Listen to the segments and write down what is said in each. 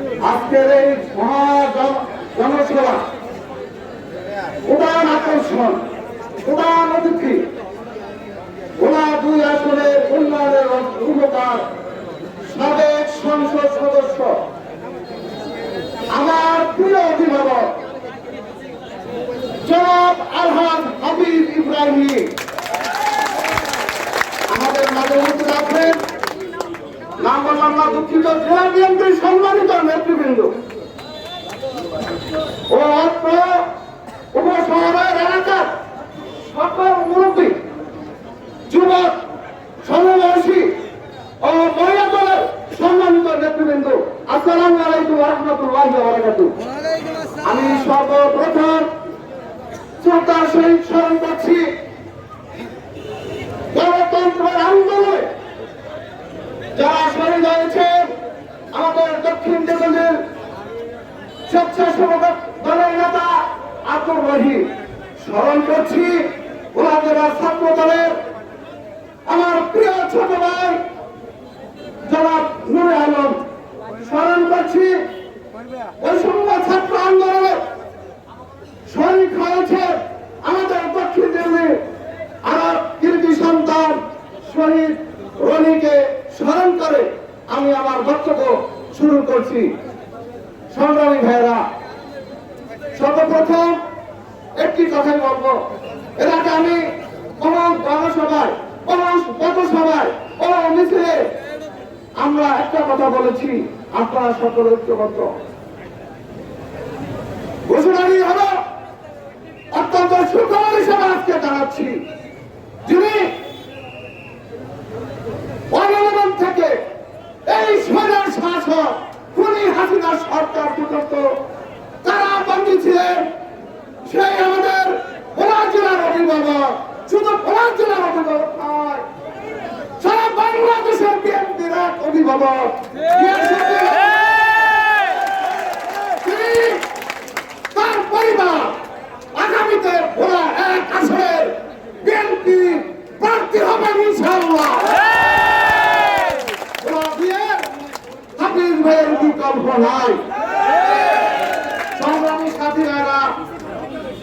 আজকের এই মহা জন- জনসভা উদান আকর্ষণ উদান অতিথি। ওলা দুই আসনের উন্নয়নের উপকার সাবেক সংসদ সদস্য। আমার প্রিয় অভিভাবক, জনাব আলহাজ হাবিব ইব্রাহিম। আমাদের মাঝে উপস্থিত আছেন না দুঃখিত। জেলা বিএনপির সম্মানিত নেতৃবৃন্দ। ও উপশহরের এলাকার সকল মুরব্বী, যুবক, সমবয়সী ও মহিলা দলের সম্মানিত নেতৃবৃন্দ, আসসালামু আলাইকুম রহমতুল্লাহ আমি সর্বপ্রথম শ্রদ্ধার সহিত স্মরণ করছি গণতন্ত্রের আন্দোলনে যারা শহীদ হয়েছে আমাদের দক্ষিণ দিগঞ্জের স্বেচ্ছাসেবক দলের নেতা আব্দুর রহিম। স্মরণ করছি ওনাদের ছাত্র দলের আমার প্রিয় ছোট ভাই জনাব নুরে আলম। স্মরণ করছি ওই সময় ছাত্র আন্দোলনে শহীদ হয়েছে আমাদের দক্ষিণ দিল্লি। আর কীর্তি সন্তান শহীদ রনিকে স্মরণ করে আমি আমার বক্তব্য শুরু করছি। সংগ্রামী ভাইয়েরা, সর্বপ্রথম একটি কথাই বলব। এর আগে আমি কোন জনসভায় কোন পথসভায় কোন মিছিলে আমরা একটা কথা বলেছি। আপনারা সকলে ঐক্যবদ্ধ। ঘোষণাটি হলো, অত্যন্ত সুখবর হিসেবে আজকে জানাচ্ছি। যিনি অনুমোদন থেকে এই সোনার শাসক খুনি হাসিনা সরকার পর্যন্ত তারা বন্দী ছিলেন সেই আমাদের ভোলা জেলার অভিভাবক শুধু ভোলা জেলার অভিভাবক নয় সারা বাংলাদেশের বিএনপির তিনি তার পরিবার আগামীতে ভোলা এক আসনের বিএনপি প্রার্থী হবেন দিয়ে হাফিজ ভাইয়ের বিকল্প নাই। সংগ্রামী সাথীরা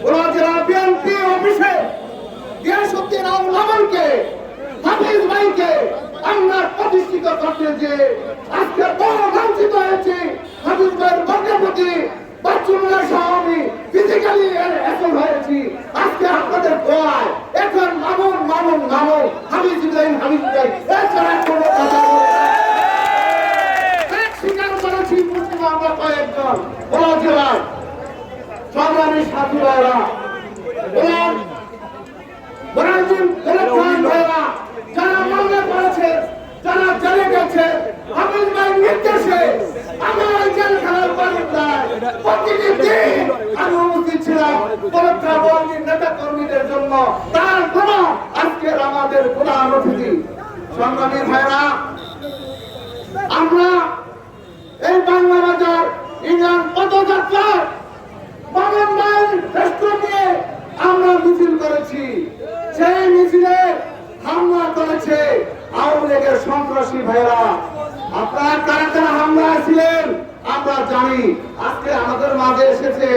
ভোলা জেলা বিএনপি অফিসে গিয়াসুদ্দিন আউলামানকে হাফিজ ভাইকে আমরা প্রতিষ্ঠিত করতে যে আজকে বড় লাঞ্ছিত হয়েছে হাফিজ ভাইয়ের আমি ফিজিক্যালি এখন হয়েছি। আজকে আপনাদের এখন মামুন মামুন মামুন। ইব্রাহিম করেছে, যারা জেলে গেছে ভাই নির্দেশে আমার জেলখানার বারিন্দায় প্রতিটি দিন আমি ছিলাম পরীক্ষা নেতা কর্মীদের জন্য। তার কোন আজকের আমাদের প্রধান অতিথি সংগ্রামী ভাইরা, আমরা এই বাংলা বাজার ইংল্যান্ড পদযাত্রার নিয়ে আমরা মিছিল করেছি। সেই মিছিলে হামলা করেছে আওয়ামী লীগের সন্ত্রাসী ভাইরা আপনারা কারা কারা হামলা ছিলেন আমরা জানি। আজকে আমাদের মাঝে এসেছে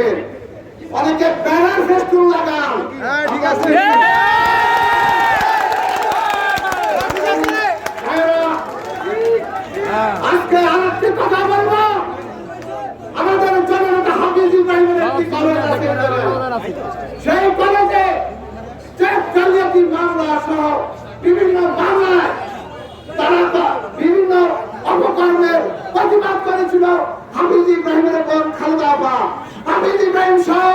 অনেকে ব্যানার ফেস্টুন লাগান। ঠিক আছে। আজকে আরেকটি কথা বলব। আমাদের জননেতা হাফিজ ইব্রাহিমের একটি কলেজ আছে সেই কলেজে চেক জালিয়াতি মামলা সহ বিভিন্ন তারা তো বিভিন্ন অপকর্মের প্রতিবাদ করেছিল হাফিজ ইব্রাহিমের উপর খালেদা আপা হাফিজ ইব্রাহিম সহ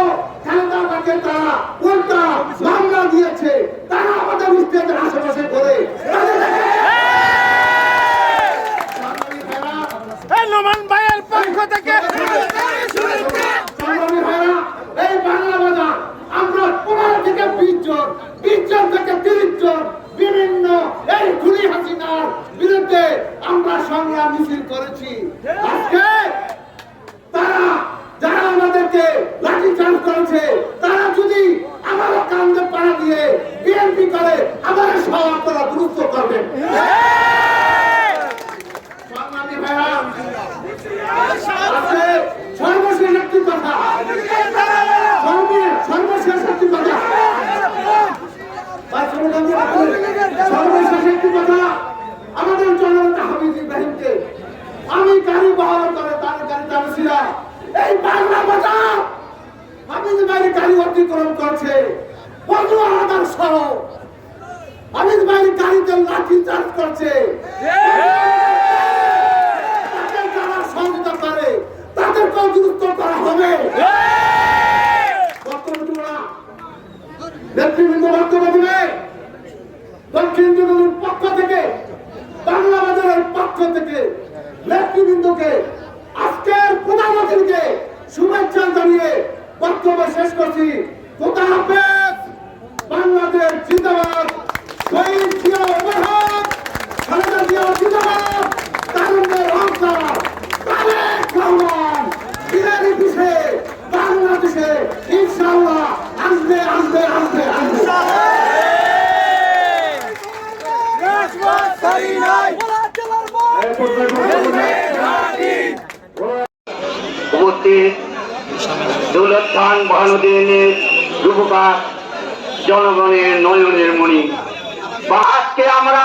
খালেদা আপাকে তারা উল্টা মামলা দিয়েছে। তারা আমাদের স্টেজের আশেপাশে করে নোমান ভাইয়ের পক্ষ থেকে এই বাংলা বাজার আমরা পনেরো থেকে বিশ জন বিশ জন থেকে তিরিশ জন বিভিন্ন এই খুলি হাসিনার বিরুদ্ধে আমরা সংগ্রাম মিছিল করেছি। আজকে তারা, যারা আমাদেরকে লাঠি চার্জ করেছে, তারা যদি আমারও কান্দে পাড়া দিয়ে বিএনপি করে আমার সহ আপনারা গুরুত্ব করবেন সর্বশেষ একটি কথা। সর্বশেষ একটি কথা ভাই, শুনুন আমি আপনাদের- সর্বশেষ একটি কথা আমাদের জননেতা হামিদ ইব্রাহিমকে আমি গাড়ি বহন করে তার গাড়ি চালিয়েছিলাম এই বাংলা বাজার হামিদ ভাই গাড়ি অতিক্রম করছে, বন্ধু আলাদার সহ। হামিদ ভাই গাড়িতে লাঠি চার্জ করছে করে দিব। দক্ষিণ জনগণের পক্ষ থেকে বাংলা বাজারের পক্ষ থেকে নেতৃবৃন্দকে আজকের প্রধানমন্ত্রীকে শুভেচ্ছা জানিয়ে বক্তব্য শেষ করছি। কোথা হাফেজ। বাংলাদেশ জিন্দাবাদ। শহীদ জিয়া অমরহত খালেদা জিয়া জিন্দাবাদ। তারুণ্যের অংশার তারেক রহমান। বিরানি পিছে বাংলাদেশে ইনশাআল্লাহ আসবে আসবে আসবে আসবে। উপস্থিত দৌলত খান মহানদীনের রূপকার জনগণের নয়নের মণি। বা আজকে আমরা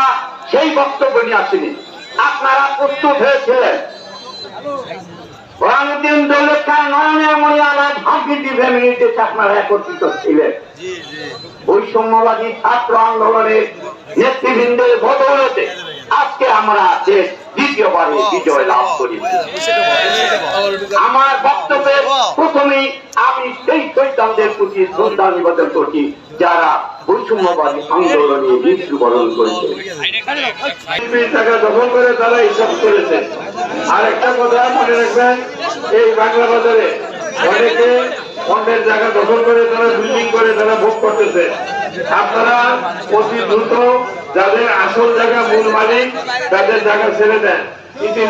সেই বক্তব্য নিয়ে আসিনি। আপনারা প্রস্তুত হয়েছিলেন। মহানুদ্দিন দৌলত খান নয়নের আমার ভাগ্যটি ফ্যামিলিতে আপনারা একত্রিত ছিলেন। বৈষম্যবাদী ছাত্র আন্দোলনের নেতৃবৃন্দের বদৌলতে আজকে আমরা দেশ দ্বিতীয়বারে বিজয় লাভ করেছি আমার বক্তব্যের প্রথমেই আমি সেই শৈতানদের প্রতি শ্রদ্ধা নিবেদন করছি যারা বৈষম্যবাদী আন্দোলনে মৃত্যুবরণ করেছে। টাকা দখল করে তারা হিসাব করেছে। আর একটা কথা মনে রাখবেন, এই বাংলা বাজারে অনেকে অন্যের জায়গা দখল করে, তারা বিল্ডিং করে, তারা ভোগ করতেছে। আপনারা অতি দ্রুত যাদের আসল জায়গা মূল মালিক, তাদের জায়গা ছেড়ে দেন। ইতিমধ্যে